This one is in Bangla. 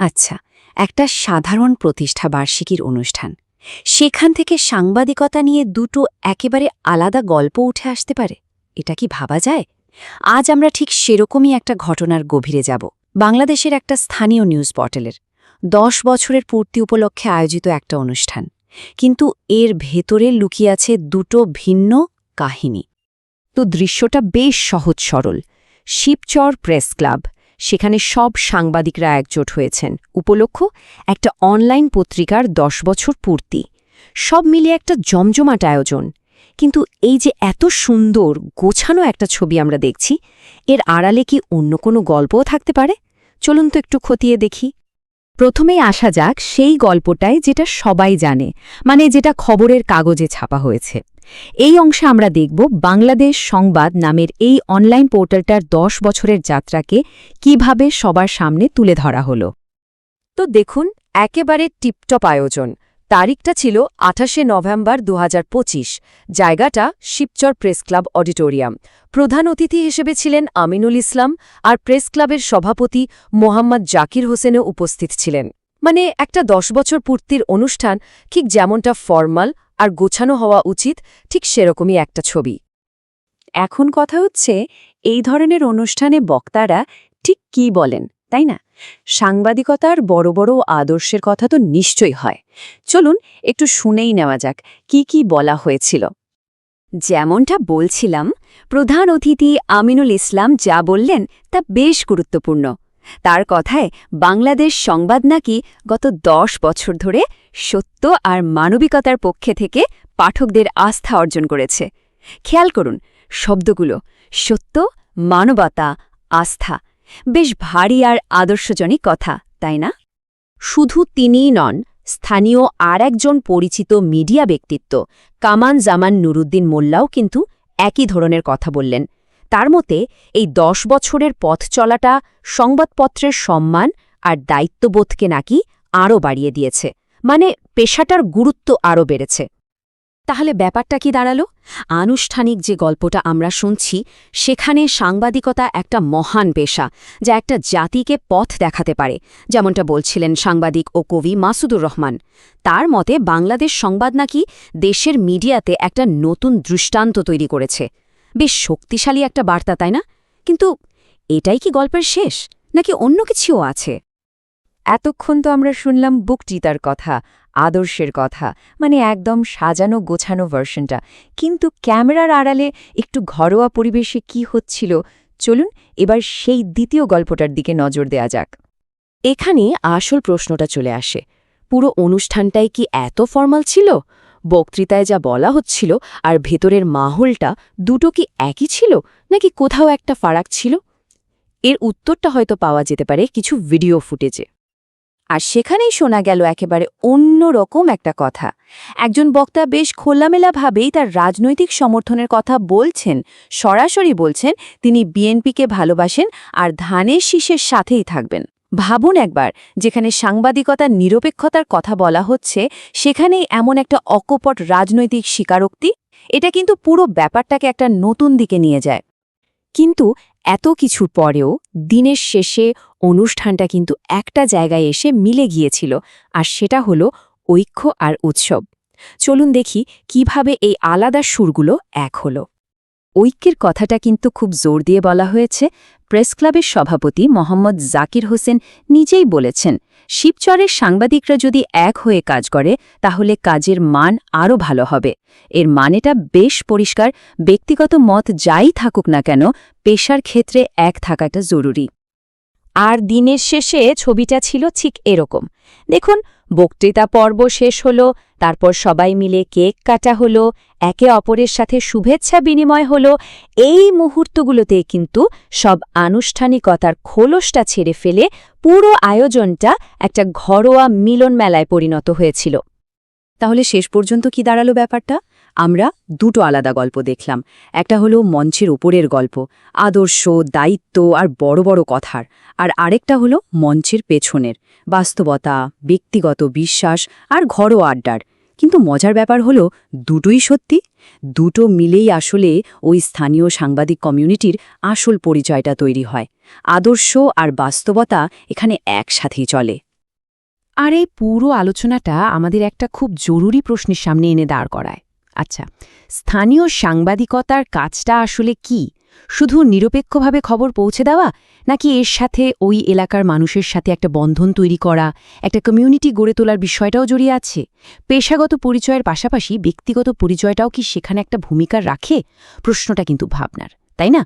আচ্ছা একটা সাধারণ প্রতিষ্ঠা বার্ষিকীর অনুষ্ঠান। সেখান থেকে সাংবাদিকতা নিয়ে দুটো একেবারে আলাদা গল্প উঠে আসতে পারে। এটা কি ভাবা যায়? আজ আমরা ঠিক সেরকমই একটা ঘটনার গভীরে যাব। বাংলাদেশের একটা স্থানীয় নিউজ পোর্টালের দশ বছরের পূর্তি উপলক্ষে আয়োজিত একটা অনুষ্ঠান। কিন্তু এর ভেতরে লুকিয়ে আছে দুটো ভিন্ন কাহিনী। তো দৃশ্যটা বেশ সহজ সরল। শিবচর প্রেস ক্লাব সেখানে সব সাংবাদিকরা একজোট হয়েছেন। উপলক্ষ, একটা অনলাইন পত্রিকার দশ বছর পূর্তি। সব মিলিয়ে একটা জমজমাট আয়োজন। কিন্তু এই যে এত সুন্দর, গোছানো একটা ছবি আমরা দেখছি, এর আড়ালে কি অন্য কোনো গল্পও থাকতে পারে? চলুন তো একটু খতিয়ে দেখি। প্রথমেই আসা যাক সেই গল্পটায় যেটা সবাই জানে মানে যেটা খবরের কাগজে ছাপা হয়েছে। এই অংশে আমরা দেখব বাংলাদেশ সংবাদ নামের এই অনলাইন পোর্টালটার দশ বছরের যাত্রাকে কীভাবে সবার সামনে তুলে ধরা হলো। তো দেখুন, একেবারে টিপটপ আয়োজন। তারিখটা ছিল আঠাশে নভেম্বর দু হাজার পঁচিশ। জায়গাটা শিবচর প্রেস ক্লাব অডিটোরিয়াম। প্রধান অতিথি হিসেবে ছিলেন আমিনুল ইসলাম আর প্রেস ক্লাবের সভাপতি মোহাম্মদ জাকির হোসেনও উপস্থিত ছিলেন। মানে একটা দশ বছর পূর্তির অনুষ্ঠান ঠিক যেমনটা ফর্মাল আর গোছানো হওয়া উচিত ঠিক সেরকমই একটা ছবি। এখন কথা হচ্ছে এই ধরনের অনুষ্ঠানে বক্তারা কি বলেন, তাই না? সাংবাদিকতার বড় বড় আদর্শের কথা তো নিশ্চয়ই হয়। চলুন একটু শুনেই নেওয়া যাক, কি কি বলা হয়েছিল। যেমনটা বলছিলাম, প্রধান অতিথি আমিনুল ইসলাম যা বললেন তা বেশ গুরুত্বপূর্ণ। তার কথায় বাংলাদেশ সংবাদ নাকি গত দশ বছর ধরে সত্য আর মানবিকতার পক্ষে থেকে পাঠকদের আস্থা অর্জন করেছে। খেয়াল করুন, শব্দগুলো সত্য, মানবতা, আস্থা। বেশ ভারী আর আদর্শজনক কথা, তাই না? শুধু তিনিই নন, স্থানীয় আর একজন পরিচিত মিডিয়া ব্যক্তিত্ব, কামান জামান নুরুদ্দিন মোল্লাও কিন্তু একই ধরনের কথা বললেন। তার মতে, এই দশ বছরের পথ চলাটা সংবাদপত্রের সম্মান আর দায়িত্ববোধকে নাকি আরও বাড়িয়ে দিয়েছে। মানে পেশাটার গুরুত্ব আরও বেড়েছে। তাহলে ব্যাপারটা কি দাঁড়াল? আনুষ্ঠানিক যে গল্পটা আমরা শুনছি, সেখানে সাংবাদিকতা একটা মহান পেশা, যা একটা জাতিকে পথ দেখাতে পারে। যেমনটা বলছিলেন সাংবাদিক ও কবি মাসুদুর রহমান। তার মতে, বাংলাদেশ সংবাদ নাকি দেশের মিডিয়াতে একটা নতুন দৃষ্টান্ত তৈরি করেছে। বেশ শক্তিশালী একটা বার্তা, তাই না? কিন্তু এটাই কি গল্পের শেষ? নাকি অন্য কিছুও আছে? এতক্ষণ তো আমরা শুনলাম বুকটিতার কথা। আদর্শের কথা মানে একদম সাজানো গোছানো ভার্সনটা কিন্তু ক্যামেরার আড়ালে একটু ঘরোয়া পরিবেশে কি হচ্ছিল, চলুন এবার সেই দ্বিতীয় গল্পটার দিকে নজর দেয়া যাক। এখানে আসল প্রশ্নটা চলে আসে। পুরো অনুষ্ঠানটাই কি এত ফর্মাল ছিল? বক্তৃতায় যা বলা হচ্ছিল আর ভেতরের মাহলটা দুটো কি একই ছিল, নাকি কোথাও একটা ফারাক ছিল? এর উত্তরটা হয়তো পাওয়া যেতে পারে কিছু ভিডিও ফুটেজে আর সেখানেই শোনা গেল একেবারে অন্য রকম একটা কথা। একজন বক্তা বেশ খোলামেলাভাবেই তার রাজনৈতিক সমর্থনের কথা বলছেন, সরাসরি বলছেন, তিনি বিএনপিকে ভালোবাসেন আর ধানের শীষের সাথেই থাকবেন। ভাবুন একবার, যেখানে সাংবাদিকতার নিরপেক্ষতার কথা বলা হচ্ছে, সেখানেই এমন একটা অকপট রাজনৈতিক স্বীকারোক্তি? এটা কিন্তু পুরো ব্যাপারটাকে একটা নতুন দিকে নিয়ে যায়। কিন্তু এত কিছুর পরেও দিনের শেষে অনুষ্ঠানটা কিন্তু একটা জায়গায় এসে মিলে গিয়েছিল, আর সেটা হলো ঐক্য আর উৎসব। চলুন দেখি কীভাবে এই আলাদা সুরগুলো এক হল। ঐক্যের কথাটা কিন্তু খুব জোর দিয়ে বলা হয়েছে। প্রেস ক্লাবের সভাপতি মোহাম্মদ জাকির হোসেন নিজেই বলেছেন শিবচরের সাংবাদিকরা যদি এক হয়ে কাজ করে, তাহলে কাজের মান আরও ভালো হবে। এর মানেটা বেশ পরিষ্কার, ব্যক্তিগত মত যাই থাকুক না কেন, পেশার ক্ষেত্রে এক থাকাটা জরুরি। আর দিনের শেষে ছবিটা ছিল ঠিক এরকম। দেখুন, বক্তৃতা পর্ব শেষ হলো, তারপর সবাই মিলে কেক কাটা হলো, একে অপরের সাথে শুভেচ্ছা বিনিময় হলো। এই মুহূর্তগুলোতে কিন্তু সব আনুষ্ঠানিকতার খোলসটা ছেড়ে ফেলে পুরো আয়োজনটা একটা ঘরোয়া মিলন মেলায় পরিণত হয়েছিল। তাহলে শেষ পর্যন্ত কি দাঁড়াল ব্যাপারটা? আমরা দুটো আলাদা গল্প দেখলাম। একটা হলো মঞ্চের ওপরের গল্প, আদর্শ, দায়িত্ব আর বড় বড় কথার। আর আরেকটা হলো মঞ্চের পেছনের, বাস্তবতা, ব্যক্তিগত বিশ্বাস আর ঘরোয়া আড্ডার। কিন্তু মজার ব্যাপার হলো, দুটোই সত্যি। দুটো মিলেই আসলে ওই স্থানীয় সাংবাদিক কমিউনিটির আসল পরিচয়টা তৈরি হয়। আদর্শ আর বাস্তবতা এখানে একসাথেই চলে। আর এই পুরো আলোচনাটা আমাদের একটা খুব জরুরি প্রশ্নের সামনে এনে দাঁড় করায়। আচ্ছা স্থানীয় সাংবাদিকতার কাজটা আসলে কি? শুধু নিরপেক্ষভাবে খবর পৌঁছে দেওয়া, নাকি এর সাথে ওই এলাকার মানুষের সাথে একটা বন্ধন তৈরি করা, একটা কমিউনিটি গড়ে তোলার বিষয়টাও জড়িয়ে আছে? পেশাগত পরিচয়ের পাশাপাশি ব্যক্তিগত পরিচয়টাও কি সেখানে একটা ভূমিকা রাখে? প্রশ্নটা কিন্তু ভাবনার, তাই না?